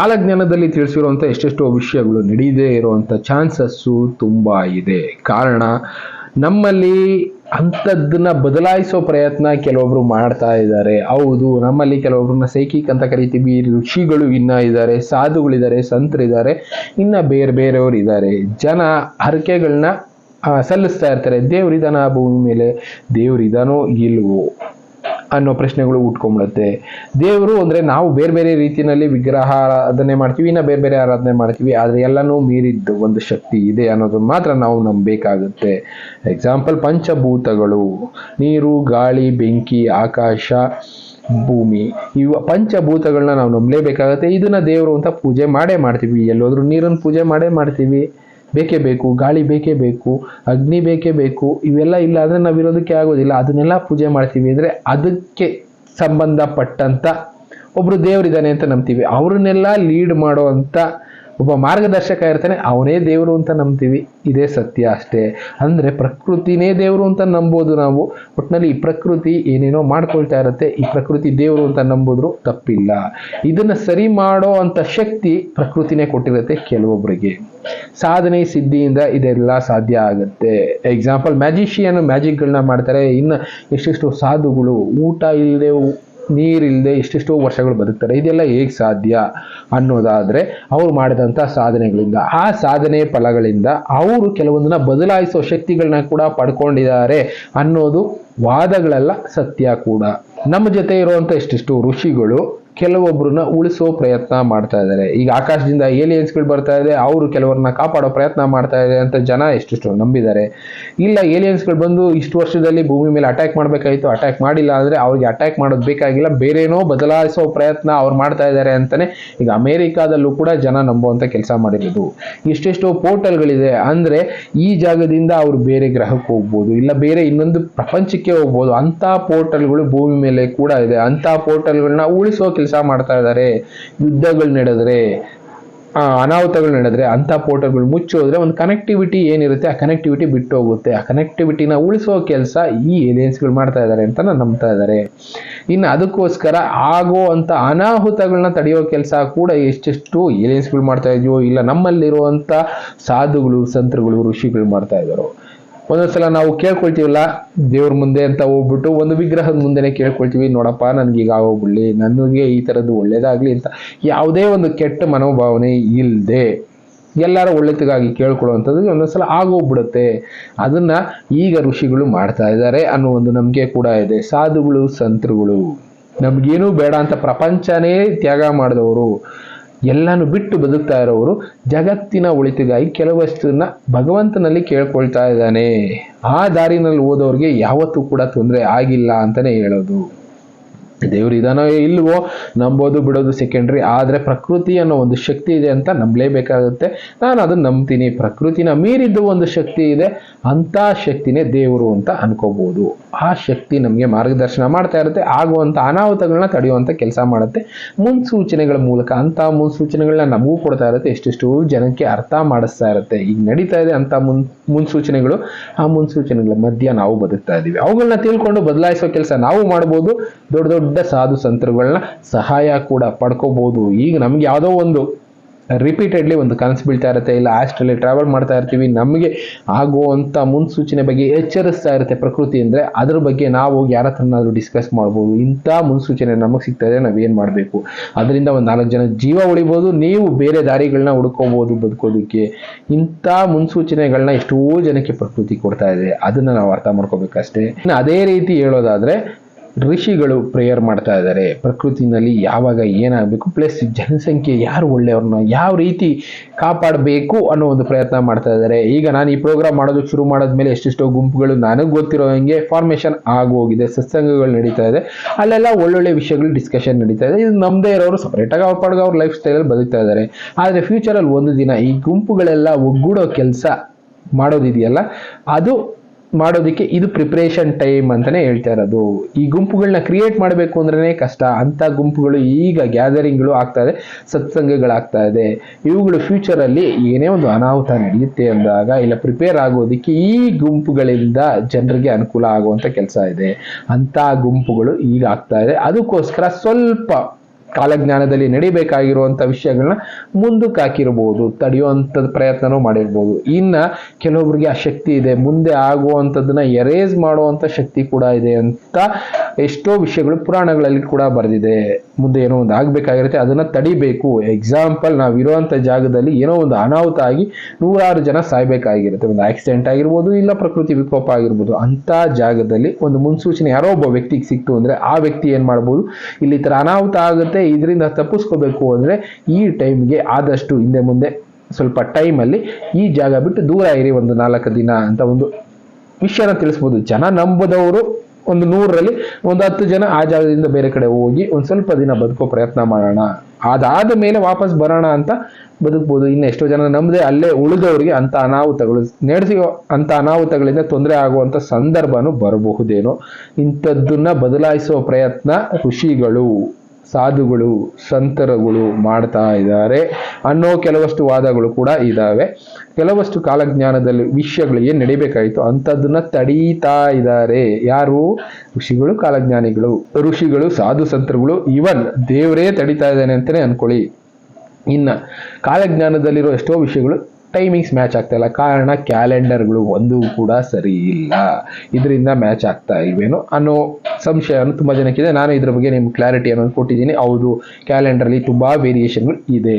ಕಾಲಜ್ಞಾನದಲ್ಲಿ ತಿಳಿಸಿರುವಂಥ ಎಷ್ಟೆಷ್ಟೋ ವಿಷಯಗಳು ನಡೆಯದೇ ಇರುವಂಥ ಚಾನ್ಸಸ್ಸು ತುಂಬ ಇದೆ. ಕಾರಣ, ನಮ್ಮಲ್ಲಿ ಅಂಥದ್ದನ್ನ ಬದಲಾಯಿಸೋ ಪ್ರಯತ್ನ ಕೆಲವೊಬ್ರು ಮಾಡ್ತಾ ಇದ್ದಾರೆ. ಹೌದು, ನಮ್ಮಲ್ಲಿ ಕೆಲವೊಬ್ರನ್ನ ಸೈಕಿಕ್ ಅಂತ ಕರಿತೀವಿ, ಋಷಿಗಳು ಇನ್ನ ಇದ್ದಾರೆ, ಸಾಧುಗಳಿದ್ದಾರೆ, ಸಂತರಿದ್ದಾರೆ, ಇನ್ನ ಬೇರೆ ಬೇರೆಯವರು ಇದ್ದಾರೆ. ಜನ ಹರಕೆಗಳನ್ನ ಸಲ್ಲಿಸ್ತಾ ಇರ್ತಾರೆ. ದೇವ್ರಿದಾನ ಭೂಮಿ ಮೇಲೆ ದೇವ್ರಿದಾನೋ ಇಲ್ವೋ? ಅನ್ನೋ ಪ್ರಶ್ನೆಗಳು ಉಟ್ಕೊಂಡ್ಬಿಡುತ್ತೆ ದೇವರು ಅಂದರೆ ನಾವು ಬೇರೆ ಬೇರೆ ರೀತಿಯಲ್ಲಿ ವಿಗ್ರಹ ಆರಾಧನೆ ಮಾಡ್ತೀವಿ, ಇನ್ನು ಬೇರೆ ಬೇರೆ ಆರಾಧನೆ ಮಾಡ್ತೀವಿ, ಆದರೆ ಎಲ್ಲನೂ ಮೀರಿದ್ದು ಒಂದು ಶಕ್ತಿ ಇದೆ ಅನ್ನೋದು ಮಾತ್ರ ನಾವು ನಂಬಬೇಕಾಗುತ್ತೆ ಎಕ್ಸಾಂಪಲ್ ಪಂಚಭೂತಗಳು, ನೀರು, ಗಾಳಿ, ಬೆಂಕಿ, ಆಕಾಶ, ಭೂಮಿ, ಇವು ಪಂಚಭೂತಗಳನ್ನ ನಾವು ನಂಬಲೇಬೇಕಾಗತ್ತೆ. ಇದನ್ನ ದೇವರು ಅಂತ ಪೂಜೆ ಮಾಡೇ ಮಾಡ್ತೀವಿ. ಎಲ್ಲೋದ್ರೂ ನೀರನ್ನು ಪೂಜೆ ಮಾಡೇ ಮಾಡ್ತೀವಿ. ಬೇಕೇ ಬೇಕು, ಗಾಳಿ ಬೇಕೇ ಬೇಕು, ಅಗ್ನಿ ಬೇಕೇ ಬೇಕು, ಇವೆಲ್ಲ ಇಲ್ಲ ಅಂದರೆ ನಾವಿರೋದಕ್ಕೆ ಆಗೋದಿಲ್ಲ. ಅದನ್ನೆಲ್ಲ ಪೂಜೆ ಮಾಡ್ತೀವಿ ಅಂದರೆ ಅದಕ್ಕೆ ಸಂಬಂಧಪಟ್ಟಂಥ ಒಬ್ಬರು ದೇವರಿದ್ದಾನೆ ಅಂತ ನಂಬ್ತೀವಿ. ಅವ್ರನ್ನೆಲ್ಲ ಲೀಡ್ ಮಾಡುವಂಥ ಒಬ್ಬ ಮಾರ್ಗದರ್ಶಕ ಇರ್ತಾನೆ, ಅವನೇ ದೇವರು ಅಂತ ನಂಬ್ತೀವಿ. ಇದೇ ಸತ್ಯ ಅಷ್ಟೇ. ಅಂದರೆ ಪ್ರಕೃತಿನೇ ದೇವರು ಅಂತ ನಂಬೋದು ನಾವು ಒಟ್ಟಿನಲ್ಲಿ ಈ ಪ್ರಕೃತಿ ಏನೇನೋ ಮಾಡ್ಕೊಳ್ತಾ ಇರುತ್ತೆ, ಈ ಪ್ರಕೃತಿ ದೇವರು ಅಂತ ನಂಬಿದ್ರು ತಪ್ಪಿಲ್ಲ. ಇದನ್ನು ಸರಿ ಮಾಡೋ ಅಂಥ ಶಕ್ತಿ ಪ್ರಕೃತಿನೇ ಕೊಟ್ಟಿರುತ್ತೆ ಕೆಲವೊಬ್ಬರಿಗೆ ಸಾಧನೆ ಸಿದ್ಧಿಯಿಂದ ಇದೆಲ್ಲ ಸಾಧ್ಯ ಆಗುತ್ತೆ. ಎಕ್ಸಾಂಪಲ್ ಮ್ಯಾಜಿಷಿಯನ್ ಮ್ಯಾಜಿಕ್ಗಳನ್ನ ಮಾಡ್ತಾರೆ. ಇನ್ನು ಎಷ್ಟೆಷ್ಟು ಸಾಧುಗಳು, ಊಟ ಇಲ್ಲದೆ ನೀರಿಲ್ಲದೆ ಎಷ್ಟೆಷ್ಟೋ ವರ್ಷಗಳು ಬದುಕ್ತಾರೆ. ಇದೆಲ್ಲ ಹೇಗೆ ಸಾಧ್ಯ ಅನ್ನೋದಾದರೆ ಅವ್ರು ಮಾಡಿದಂಥ ಸಾಧನೆಗಳಿಂದ. ಆ ಸಾಧನೆ ಫಲಗಳಿಂದ ಅವರು ಕೆಲವೊಂದನ್ನ ಬದಲಾಯಿಸೋ ಶಕ್ತಿಗಳನ್ನ ಕೂಡ ಪಡ್ಕೊಂಡಿದ್ದಾರೆ ಅನ್ನೋದು ವಾದಗಳೆಲ್ಲ ಸತ್ಯ ಕೂಡ. ನಮ್ಮ ಜೊತೆ ಇರುವಂಥ ಎಷ್ಟೆಷ್ಟು ಋಷಿಗಳು ಕೆಲವೊಬ್ಬರನ್ನ ಉಳಿಸೋ ಪ್ರಯತ್ನ ಮಾಡ್ತಾ ಇದ್ದಾರೆ. ಈಗ ಆಕಾಶದಿಂದ ಏಲಿಯನ್ಸ್ಗಳು ಬರ್ತಾ ಇದೆ, ಅವರು ಕೆಲವರನ್ನ ಕಾಪಾಡೋ ಪ್ರಯತ್ನ ಮಾಡ್ತಾ ಇದೆ ಅಂತ ಜನ ಎಷ್ಟೆಷ್ಟು ನಂಬಿದ್ದಾರೆ. ಇಲ್ಲ ಏಲಿಯನ್ಸ್ಗಳು ಬಂದು ಇಷ್ಟು ವರ್ಷದಲ್ಲಿ ಭೂಮಿ ಮೇಲೆ ಅಟ್ಯಾಕ್ ಮಾಡಬೇಕಾಯಿತು ಅಟ್ಯಾಕ್ ಮಾಡಿಲ್ಲ ಅಂದರೆ ಅವ್ರಿಗೆ ಅಟ್ಯಾಕ್ ಮಾಡೋದು ಬೇಕಾಗಿಲ್ಲ, ಬೇರೇನೋ ಬದಲಾಯಿಸೋ ಪ್ರಯತ್ನ ಅವ್ರು ಮಾಡ್ತಾ ಇದ್ದಾರೆ ಅಂತಾನೆ ಈಗ ಅಮೇರಿಕಾದಲ್ಲೂ ಕೂಡ ಜನ ನಂಬುವಂಥ ಕೆಲಸ ಮಾಡಿರೋದು. ಇಷ್ಟೆಷ್ಟೋ ಪೋರ್ಟಲ್ಗಳಿದೆ ಅಂದರೆ ಈ ಜಾಗದಿಂದ ಅವರು ಬೇರೆ ಗ್ರಹಕ್ಕೆ ಹೋಗ್ಬೋದು, ಇಲ್ಲ ಬೇರೆ ಇನ್ನೊಂದು ಪ್ರಪಂಚಕ್ಕೆ ಹೋಗ್ಬೋದು. ಅಂಥ ಪೋರ್ಟಲ್ಗಳು ಭೂಮಿ ಮೇಲೆ ಕೂಡ ಇದೆ. ಅಂಥ ಪೋರ್ಟಲ್ಗಳನ್ನ ಉಳಿಸೋ ಕೆಲಸ ಮಾಡ್ತಾ ಇದ್ದಾರೆ, ಯುದ್ಧಗಳು ನಡೆದ್ರೆ ಅನಾಹುತಗಳು ನಡೆದ್ರೆ ಅಂಥ ಪೋರ್ಟಲ್ಗಳು ಮುಚ್ಚೋದ್ರೆ ಒಂದು ಕನೆಕ್ಟಿವಿಟಿ ಏನಿರುತ್ತೆ, ಆ ಕನೆಕ್ಟಿವಿಟಿ ಬಿಟ್ಟು ಹೋಗುತ್ತೆ. ಆ ಕನೆಕ್ಟಿವಿಟಿನ ಉಳಿಸೋ ಕೆಲಸ ಈ ಏಲಿಯನ್ಸ್ಗಳು ಮಾಡ್ತಾ ಇದ್ದಾರೆ ಅಂತ ನಂಬ್ತಾ ಇದ್ದಾರೆ. ಇನ್ನು ಅದಕ್ಕೋಸ್ಕರ ಆಗೋ ಅಂತ ಅನಾಹುತಗಳನ್ನ ತಡೆಯೋ ಕೆಲಸ ಕೂಡ ಎಷ್ಟೆಷ್ಟು ಏಲಿಯನ್ಸ್ಗಳು ಮಾಡ್ತಾ ಇದೆಯೋ ಇಲ್ಲ ನಮ್ಮಲ್ಲಿರುವಂಥ ಸಾಧುಗಳು, ಸಂತರುಗಳು, ಋಷಿಗಳು ಮಾಡ್ತಾ ಇದ್ದಾರೋ. ಒಂದೊಂದ್ಸಲ ನಾವು ಕೇಳ್ಕೊಳ್ತೀವಲ್ಲ? ದೇವ್ರ ಮುಂದೆ ಅಂತ ಹೋಗ್ಬಿಟ್ಟು ಒಂದು ವಿಗ್ರಹದ ಮುಂದೆನೆ ಕೇಳ್ಕೊಳ್ತೀವಿ. ನೋಡಪ್ಪ ನನ್ಗೆ ಈಗ ಆಗೋಗ್ಬಿಡ್ಲಿ. ನನಗೆ ಈ ಥರದ್ದು ಒಳ್ಳೇದಾಗ್ಲಿ ಅಂತ ಯಾವುದೇ ಒಂದು ಕೆಟ್ಟ ಮನೋಭಾವನೆ ಇಲ್ಲದೆ ಎಲ್ಲರ ಒಳ್ಳೆತಿಗಾಗಿ ಕೇಳ್ಕೊಳ್ಳುವಂಥದ್ದು ಒಂದೊಂದ್ಸಲ ಆಗೋಗ್ಬಿಡುತ್ತೆ. ಅದನ್ನ ಈಗ ಋಷಿಗಳು ಮಾಡ್ತಾ ಇದ್ದಾರೆ ಅನ್ನೋ ಒಂದು ನಂಬಿಕೆ ಕೂಡ ಇದೆ. ಸಾಧುಗಳು, ಸಂತರುಗಳು. ನಮ್ಗೇನು ಬೇಡ ಅಂತ ಪ್ರಪಂಚನೇ ತ್ಯಾಗ ಮಾಡಿದವರು. ಎಲ್ಲಾನು ಬಿಟ್ಟು ಬದುಕ್ತಾ ಇರೋವರು ಜಗತ್ತಿನ ಒಳಿತಿಗಾಗಿ ಕೆಲವಷ್ಟನ್ನ ಭಗವಂತನಲ್ಲಿ ಕೇಳ್ಕೊಳ್ತಾ ಇದ್ದಾನೆ. ಆ ದಾರಿನಲ್ಲಿ ಹೋದವ್ರಿಗೆ ಯಾವತ್ತೂ ಕೂಡ ತೊಂದರೆ ಆಗಿಲ್ಲ ಅಂತಲೇ ಹೇಳೋದು. ದೇವ್ರು ಇದಾನೋ ಇಲ್ವೋ ನಂಬೋದು ಬಿಡೋದು ಸೆಕೆಂಡ್ರಿ ಆದರೆ ಪ್ರಕೃತಿ ಅನ್ನೋ ಒಂದು ಶಕ್ತಿ ಇದೆ ಅಂತ ನಂಬಲೇಬೇಕಾಗುತ್ತೆ. ನಾನು ಅದನ್ನು ನಂಬ್ತೀನಿ. ಪ್ರಕೃತಿನ ಮೀರಿದ್ದು ಒಂದು ಶಕ್ತಿ ಇದೆ ಅಂಥ ಶಕ್ತಿನೇ ದೇವರು ಅಂತ ಅನ್ಕೋಬಹುದು ಆ ಶಕ್ತಿ ನಮಗೆ ಮಾರ್ಗದರ್ಶನ ಮಾಡ್ತಾ ಇರುತ್ತೆ ಆಗುವಂಥ ಅನಾಹುತಗಳನ್ನ ತಡೆಯುವಂಥ ಕೆಲಸ ಮಾಡುತ್ತೆ. ಮುನ್ಸೂಚನೆಗಳ ಮೂಲಕ ಅಂಥ ಮುನ್ಸೂಚನೆಗಳನ್ನ ನಮಗೂ ಕೊಡ್ತಾ ಇರುತ್ತೆ. ಎಷ್ಟೆಷ್ಟು ಜನಕ್ಕೆ ಅರ್ಥ ಮಾಡಿಸ್ತಾ ಇರುತ್ತೆ. ಈಗ ನಡೀತಾ ಇದೆ ಅಂಥ ಮುನ್, ಮುನ್ಸೂಚನೆಗಳು. ಆ ಮುನ್ಸೂಚನೆಗಳ ಮಧ್ಯ ನಾವು ಬದುಕ್ತಾ ಇದ್ದೀವಿ ಅವುಗಳನ್ನ ತಿಳ್ಕೊಂಡು ಬದಲಾಯಿಸೋ ಕೆಲಸ ನಾವು ಮಾಡ್ಬೋದು. ದೊಡ್ಡ ದೊಡ್ಡ ಸಾಧು ಸಂತರುಗಳನ್ನ ಸಹಾಯ ಕೂಡ ಪಡ್ಕೋಬಹುದು ಈಗ ನಮ್ಗೆ ಯಾವುದೋ ಒಂದು ರಿಪೀಟೆಡ್ಲಿ ಒಂದು ಕನಸು ಬೀಳ್ತಾ ಇರುತ್ತೆ, ಇಲ್ಲ ಆಸ್ಟ್ರಲ್ಲಿ ಟ್ರಾವೆಲ್ ಮಾಡ್ತಾ ಇರ್ತೀವಿ, ನಮಗೆ ಆಗುವಂಥ ಮುನ್ಸೂಚನೆ ಬಗ್ಗೆ ಎಚ್ಚರಿಸ್ತಾ ಇರುತ್ತೆ ಪ್ರಕೃತಿ ಅಂದರೆ, ಅದ್ರ ಬಗ್ಗೆ ನಾವು ಯಾರ ಹತ್ರನಾದರೂ ಡಿಸ್ಕಸ್ ಮಾಡ್ಬೋದು. ಇಂಥ ಮುನ್ಸೂಚನೆ ನಮಗೆ ಸಿಗ್ತಾ ಇದೆ ನಾವೇನು ಮಾಡಬೇಕು? ಅದರಿಂದ ಒಂದು ನಾಲ್ಕು ಜನ ಜೀವ ಉಳಿಬೋದು, ನೀವು ಬೇರೆ ದಾರಿಗಳನ್ನ ಹುಡ್ಕೋಬೋದು ಬದುಕೋದಕ್ಕೆ. ಇಂಥ ಮುನ್ಸೂಚನೆಗಳನ್ನ ಎಷ್ಟೋ ಜನಕ್ಕೆ ಪ್ರಕೃತಿ ಕೊಡ್ತಾ ಇದೆ, ಅದನ್ನು ನಾವು ಅರ್ಥ ಮಾಡ್ಕೋಬೇಕಷ್ಟೇ. ಇನ್ನು ಅದೇ ರೀತಿ ಹೇಳೋದಾದ್ರೆ ಋಷಿಗಳು ಪ್ರೇಯರ್ ಮಾಡ್ತಾ ಇದ್ದಾರೆ ಪ್ರಕೃತಿನಲ್ಲಿ ಯಾವಾಗ ಏನಾಗಬೇಕು ಪ್ಲಸ್ ಜನಸಂಖ್ಯೆ ಯಾರು ಒಳ್ಳೆಯವ್ರನ್ನ, ಯಾವ ರೀತಿ ಕಾಪಾಡಬೇಕು ಅನ್ನೋ ಒಂದು ಪ್ರಯತ್ನ ಮಾಡ್ತಾ ಇದ್ದಾರೆ ಈಗ ನಾನು ಈ ಪ್ರೋಗ್ರಾಮ್ ಮಾಡೋದಕ್ಕೆ ಶುರು ಮಾಡಿದ್ಮೇಲೆ ಎಷ್ಟೆಷ್ಟೋ ಗುಂಪುಗಳು ನನಗೆ ಗೊತ್ತಿರೋ ಹಂಗೆ ಫಾರ್ಮೇಷನ್ ಆಗೋಗಿದೆ, ಸತ್ಸಂಗಗಳು ನಡೀತಾ ಇದೆ. ಅಲ್ಲೆಲ್ಲ ಒಳ್ಳೊಳ್ಳೆ ವಿಷಯಗಳು ಡಿಸ್ಕಷನ್ ನಡೀತಾ ಇದೆ. ಇದು ನಮ್ಮದೇ ಇರೋರು ಸಪ್ರೇಟಾಗಿ ಪಾಡ್ಗೆ ಅವ್ರ ಲೈಫ್ ಸ್ಟೈಲಲ್ಲಿ ಬದುಕ್ತಾ ಇದ್ದಾರೆ ಆದರೆ ಫ್ಯೂಚರಲ್ಲಿ ಒಂದು ದಿನ ಈ ಗುಂಪುಗಳೆಲ್ಲ ಒಗ್ಗೂಡೋ ಕೆಲಸ ಮಾಡೋದಿದೆಯಲ್ಲ, ಅದು ಮಾಡೋದಕ್ಕೆ ಇದು ಪ್ರಿಪ್ರೇಷನ್ ಟೈಮ್ ಅಂತಾನೆ ಹೇಳ್ತಾ ಇರೋದು. ಈ ಗುಂಪುಗಳನ್ನ ಕ್ರಿಯೇಟ್ ಮಾಡಬೇಕು ಅಂದ್ರೆ ಕಷ್ಟ. ಅಂತ ಗುಂಪುಗಳು ಈಗ ಗ್ಯಾದರಿಂಗ್ಗಳು ಆಗ್ತಾ ಇದೆ, ಸತ್ಸಂಗಗಳಾಗ್ತಾ ಇದೆ. ಇವುಗಳು ಫ್ಯೂಚರಲ್ಲಿ ಏನೇ ಒಂದು ಅನಾಹುತ ನಡೆಯುತ್ತೆ ಅಂದಾಗ ಇಲ್ಲ ಪ್ರಿಪೇರ್ ಆಗೋದಿಕ್ಕೆ ಈ ಗುಂಪುಗಳಿಂದ ಜನರಿಗೆ ಅನುಕೂಲ ಆಗುವಂತ ಕೆಲಸ ಇದೆ. ಅಂತ ಗುಂಪುಗಳು ಈಗ ಆಗ್ತಾ ಇದೆ. ಅದಕ್ಕೋಸ್ಕರ ಸ್ವಲ್ಪ ಕಾಲಜ್ಞಾನದಲ್ಲಿ ನಡಿಬೇಕಾಗಿರುವಂಥ ವಿಷಯಗಳನ್ನ ಮುಂದಕ್ಕೆ ಹಾಕಿರ್ಬೋದು ತಡೆಯುವಂಥದ್ದು ಪ್ರಯತ್ನನೂ ಮಾಡಿರ್ಬೋದು. ಇನ್ನು ಕೆಲವೊಬ್ರಿಗೆ ಆ ಶಕ್ತಿ ಇದೆ, ಮುಂದೆ ಆಗುವಂಥದ್ದನ್ನ ಎರೇಸ್ ಮಾಡುವಂಥ ಶಕ್ತಿ ಕೂಡ ಇದೆ ಅಂತ ಎಷ್ಟೋ ವಿಷಯಗಳು ಪುರಾಣಗಳಲ್ಲಿ ಕೂಡ ಬರೆದಿದೆ. ಮುಂದೆ ಏನೋ ಒಂದು ಆಗ್ಬೇಕಾಗಿರುತ್ತೆ, ಅದನ್ನ ತಡಿಬೇಕು. ಎಕ್ಸಾಂಪಲ್ ನಾವು ಇರುವಂಥ ಜಾಗದಲ್ಲಿ ಏನೋ ಒಂದು ಅನಾಹುತ ಆಗಿ ನೂರಾರು ಜನ ಸಾಯ್ಬೇಕಾಗಿರುತ್ತೆ. ಒಂದು ಆಕ್ಸಿಡೆಂಟ್ ಆಗಿರ್ಬೋದು, ಇಲ್ಲ ಪ್ರಕೃತಿ ವಿಕೋಪ ಆಗಿರ್ಬೋದು, ಅಂತ ಜಾಗದಲ್ಲಿ ಒಂದು ಮುನ್ಸೂಚನೆ ಯಾರೋ ಒಬ್ಬ ವ್ಯಕ್ತಿಗೆ ಸಿಕ್ತು ಅಂದ್ರೆ ಆ ವ್ಯಕ್ತಿ ಏನ್ ಮಾಡ್ಬೋದು? ಇಲ್ಲಿ ತರ ಅನಾಹುತ ಆಗುತ್ತೆ, ಇದರಿಂದ ತಪ್ಪಿಸ್ಕೋಬೇಕು ಅಂದ್ರೆ ಈ ಟೈಮ್ಗೆ ಆದಷ್ಟು ಹಿಂದೆ ಮುಂದೆ ಸ್ವಲ್ಪ ಟೈಮಲ್ಲಿ ಈ ಜಾಗ ಬಿಟ್ಟು ದೂರ ಇರಿ ಒಂದು ನಾಲ್ಕು ದಿನ ಅಂತ ಒಂದು ವಿಷಯನ ತಿಳಿಸ್ಬೋದು. ಜನ ನಂಬದವರು ಒಂದು ನೂರರಲ್ಲಿ ಒಂದು ಹತ್ತು ಜನ ಆ ಜಾಗದಿಂದ ಬೇರೆ ಕಡೆ ಹೋಗಿ ಒಂದು ಸ್ವಲ್ಪ ದಿನ ಬದುಕೋ ಪ್ರಯತ್ನ ಮಾಡೋಣ. ಅದಾದ ಮೇಲೆ ವಾಪಸ್ ಬರೋಣ ಅಂತ ಬದುಕ್ಬೋದು. ಇನ್ನು ಎಷ್ಟೋ ಜನ ನಂಬದೆ ಅಲ್ಲೇ ಉಳಿದವರಿಗೆ ಅಂತ ಅನಾಹುತಗಳು ನಡೆಸಿಯೋ ಅಂತ ಅನಾಹುತಗಳಿಂದ ತೊಂದರೆ ಆಗುವಂತ ಸಂದರ್ಭನೂ ಬರಬಹುದೇನೋ. ಇಂಥದ್ದನ್ನ ಬದಲಾಯಿಸುವ ಪ್ರಯತ್ನ ಋಷಿಗಳು. ಸಾಧುಗಳು, ಸಂತರುಗಳು ಮಾಡ್ತಾ ಇದ್ದಾರೆ. ಅನ್ನೋ ಕೆಲವಷ್ಟು ವಾದಗಳು ಕೂಡ ಇದ್ದಾವೆ ಕೆಲವಷ್ಟು ಕಾಲಜ್ಞಾನದಲ್ಲಿ ವಿಷಯಗಳು ಏನು ನಡಿಬೇಕಾಗಿತ್ತು ಅಂಥದ್ದನ್ನ ತಡೀತಾ ಇದ್ದಾರೆ. ಯಾರು? ಋಷಿಗಳು, ಕಾಲಜ್ಞಾನಿಗಳು. ಋಷಿಗಳು, ಸಾಧು ಸಂತರುಗಳು, ಇವನ್ ದೇವರೇ ತಡೀತಾ ಇದ್ದಾನೆ ಅಂತಲೇ ಅನ್ಕೊಳ್ಳಿ. ಇನ್ನ ಕಾಲಜ್ಞಾನದಲ್ಲಿರೋ ಎಷ್ಟೋ ವಿಷಯಗಳು ಟೈಮಿಂಗ್ಸ್ ಮ್ಯಾಚ್ ಆಗ್ತಾ ಇಲ್ಲ. ಕಾರಣ ಕ್ಯಾಲೆಂಡರ್ಗಳು ಒಂದು ಕೂಡ ಸರಿ ಇಲ್ಲ. ಇದರಿಂದ ಮ್ಯಾಚ್ ಆಗ್ತಾ ಇಲ್ವೇನೋ ಅನ್ನೋ ಸಂಶಯವನ್ನು ತುಂಬ ಜನಕ್ಕಿದೆ ನಾನು ಇದ್ರ ಬಗ್ಗೆ ನಿಮ್ಗೆ ಕ್ಲಾರಿಟಿ ಅನ್ನೋದು ಕೊಟ್ಟಿದ್ದೀನಿ. ಹೌದು ಕ್ಯಾಲೆಂಡರ್ಲಿ ತುಂಬಾ ವೇರಿಯೇಷನ್ಗಳು ಇದೆ.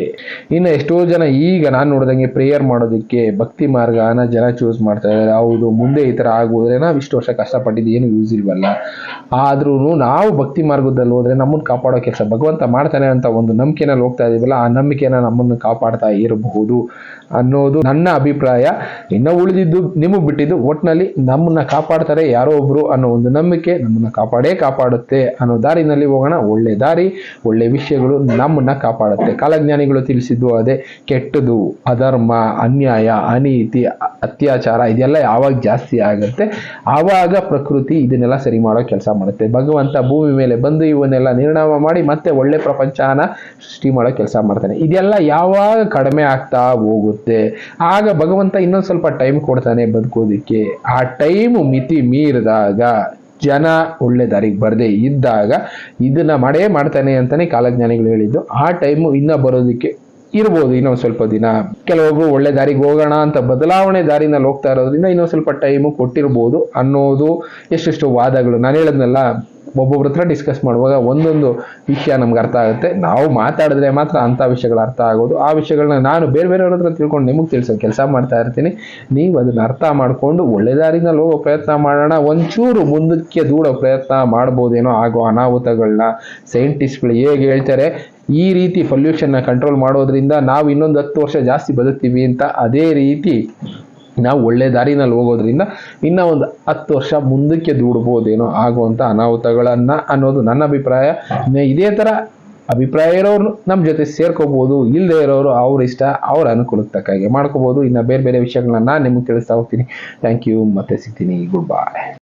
ಇನ್ನು ಎಷ್ಟೋ ಜನ ಈಗ ನಾನು ನೋಡಿದಂಗೆ ಪ್ರೇಯರ್ ಮಾಡೋದಕ್ಕೆ ಭಕ್ತಿ ಮಾರ್ಗನ ಜನ ಚೂಸ್ ಮಾಡ್ತಾ ಇದ್ದಾರೆ. ಹೌದು, ಮುಂದೆ ಈ ಥರ ಆಗೋದ್ರೆ ನಾವು ಇಷ್ಟು ವರ್ಷ ಕಷ್ಟಪಟ್ಟಿದ್ದು ಏನು ಯೂಸ್ ಇಲ್ವಲ್ಲ. ಆದ್ರೂ ನಾವು ಭಕ್ತಿ ಮಾರ್ಗದಲ್ಲಿ ಹೋದ್ರೆ ನಮ್ಮನ್ನು ಕಾಪಾಡೋ ಕೆಲಸ ಭಗವಂತ ಮಾಡ್ತಾನೆ ಅಂತ ಒಂದು ನಂಬಿಕೆನಲ್ಲಿ ಹೋಗ್ತಾ ಇದೀವಲ್ಲ, ಆ ನಂಬಿಕೆನ ನಮ್ಮನ್ನು ಕಾಪಾಡ್ತಾ ಇರಬಹುದು ಅನ್ನೋದು ನನ್ನ ಅಭಿಪ್ರಾಯ. ಇನ್ನು ಉಳಿದಿದ್ದು, ನಿಮಗೆ ಬಿಟ್ಟಿದ್ದು ಒಟ್ಟಿನಲ್ಲಿ ನಮ್ಮನ್ನ ಕಾಪಾಡ್ತಾರೆ ಯಾರೋ ಒಬ್ರು ಅನ್ನೋ ಒಂದು ನಂಬಿಕೆ ನಮ್ಮನ್ನ ಕಾಪಾಡೇ ಕಾಪಾಡುತ್ತೆ ಅನ್ನೋ ದಾರಿನಲ್ಲಿ ಹೋಗೋಣ. ಒಳ್ಳೆ ದಾರಿ, ಒಳ್ಳೆ ವಿಷಯಗಳು ನಮ್ಮನ್ನ ಕಾಪಾಡುತ್ತೆ. ಕಾಲಜ್ಞಾನಿಗಳು ತಿಳಿಸಿದ್ದು ಅದೇ, ಕೆಟ್ಟದು, ಅಧರ್ಮ, ಅನ್ಯಾಯ, ಅನೀತಿ, ಅತ್ಯಾಚಾರ, ಇದೆಲ್ಲ ಯಾವಾಗ ಜಾಸ್ತಿ ಆಗುತ್ತೆ, ಆವಾಗ ಪ್ರಕೃತಿ ಇದನ್ನೆಲ್ಲ ಸರಿ ಮಾಡೋ ಕೆಲಸ ಮಾಡುತ್ತೆ. ಭಗವಂತ ಭೂಮಿ ಮೇಲೆ ಬಂದು ಇವನ್ನೆಲ್ಲ ನಿರ್ಣಾಮ ಮಾಡಿ ಮತ್ತೆ ಒಳ್ಳೆ ಪ್ರಪಂಚನ ಸೃಷ್ಟಿ ಮಾಡೋ ಕೆಲಸ ಮಾಡ್ತಾನೆ. ಇದೆಲ್ಲ ಯಾವಾಗ ಕಡಿಮೆ ಆಗ್ತಾ ಹೋಗುತ್ತೆ? ಆಗ ಭಗವಂತ ಇನ್ನೊಂದು ಸ್ವಲ್ಪ ಟೈಮ್ ಕೊಡ್ತಾನೆ ಬದುಕೋದಕ್ಕೆ. ಆ ಟೈಮ್ ಮಿತಿ ಮೀರಿದಾಗ ಜನ ಒಳ್ಳೆ ದಾರಿಗೆ ಬರದೇ ಇದ್ದಾಗ ಇದನ್ನ ಮಾಡೇ ಮಾಡ್ತಾನೆ ಅಂತಾನೆ ಕಾಲಜ್ಞಾನಿಗಳು ಹೇಳಿದ್ದು. ಆ ಟೈಮು ಇನ್ನ ಬರೋದಕ್ಕೆ ಇರ್ಬೋದು, ಇನ್ನೊಂದು ಸ್ವಲ್ಪ ದಿನ. ಕೆಲವೊಬ್ರು ಒಳ್ಳೆ ದಾರಿಗೆ ಹೋಗೋಣ ಅಂತ ಬದಲಾವಣೆ ದಾರಿನಲ್ಲಿ ಹೋಗ್ತಾ ಇರೋದ್ರಿಂದ ಇನ್ನೊಂದು ಸ್ವಲ್ಪ ಟೈಮು ಕೊಟ್ಟಿರ್ಬೋದು ಅನ್ನೋದು ಎಷ್ಟೆಷ್ಟು ವಾದಗಳು. ನಾನು ಹೇಳದ್ನಲ್ಲ ಒಬ್ಬೊಬ್ರ ಹತ್ರ ಡಿಸ್ಕಸ್ ಮಾಡುವಾಗ ಒಂದೊಂದು ವಿಷಯ ನಮ್ಗೆ ಅರ್ಥ ಆಗುತ್ತೆ. ನಾವು ಮಾತಾಡಿದ್ರೆ ಮಾತ್ರ ಅಂಥ ವಿಷಯಗಳು ಅರ್ಥ ಆಗೋದು. ಆ ವಿಷಯಗಳನ್ನ ನಾನು ಬೇರೆ ಬೇರೆಯವ್ರ ಹತ್ರ ತಿಳ್ಕೊಂಡು ನಿಮಗೆ ತಿಳಿಸೋ ಕೆಲಸ ಮಾಡ್ತಾ ಇರ್ತೀನಿ. ನೀವು ಅದನ್ನ ಅರ್ಥ ಮಾಡಿಕೊಂಡು ಒಳ್ಳೆ ದಾರಿನಲ್ಲಿ ಹೋಗೋ ಪ್ರಯತ್ನ ಮಾಡೋಣ. ಒಂಚೂರು ಮುಂದಕ್ಕೆ ದೂಡೋ ಪ್ರಯತ್ನ ಮಾಡ್ಬೋದೇನೋ ಆಗೋ ಅನಾಹುತಗಳನ್ನ ಸೈಂಟಿಸ್ಟ್ಗಳು ಹೇಗೆ ಹೇಳ್ತಾರೆ, ಈ ರೀತಿ ಪೊಲ್ಯೂಷನ್ನ ಕಂಟ್ರೋಲ್ ಮಾಡೋದ್ರಿಂದ ನಾವು ಇನ್ನೊಂದು ಹತ್ತು ವರ್ಷ ಜಾಸ್ತಿ ಬದುಕ್ತೀವಿ ಅಂತ ಅದೇ ರೀತಿ ನಾವು ಒಳ್ಳೆ ದಾರಿನಲ್ಲಿ ಹೋಗೋದ್ರಿಂದ ಇನ್ನ ಒಂದು ಹತ್ತು ವರ್ಷ ಮುಂದಕ್ಕೆ ದೂಡ್ಬೋದೇನೋ ಆಗುವಂಥ ಅನಾಹುತಗಳನ್ನ ಅನ್ನೋದು ನನ್ನ ಅಭಿಪ್ರಾಯ. ಇದೇ ಥರ ಅಭಿಪ್ರಾಯ ಇರೋರು ನಮ್ಮ ಜೊತೆ ಸೇರ್ಕೋಬಹುದು ಇಲ್ಲದೆ ಇರೋರು ಅವ್ರ ಇಷ್ಟ, ಅವ್ರ ಅನುಕೂಲಕ್ಕೆ ತಕ್ಕಾಗೆ ಮಾಡ್ಕೋಬಹುದು ಇನ್ನು ಬೇರೆ ಬೇರೆ ವಿಷಯಗಳನ್ನ ನಾನು ನಿಮಗೆ ತಿಳಿಸ್ತಾ ಹೋಗ್ತೀನಿ. ಥ್ಯಾಂಕ್ ಯು ಮತ್ತೆ ಸಿಗ್ತೀನಿ. ಗುಡ್ ಬಾಯ್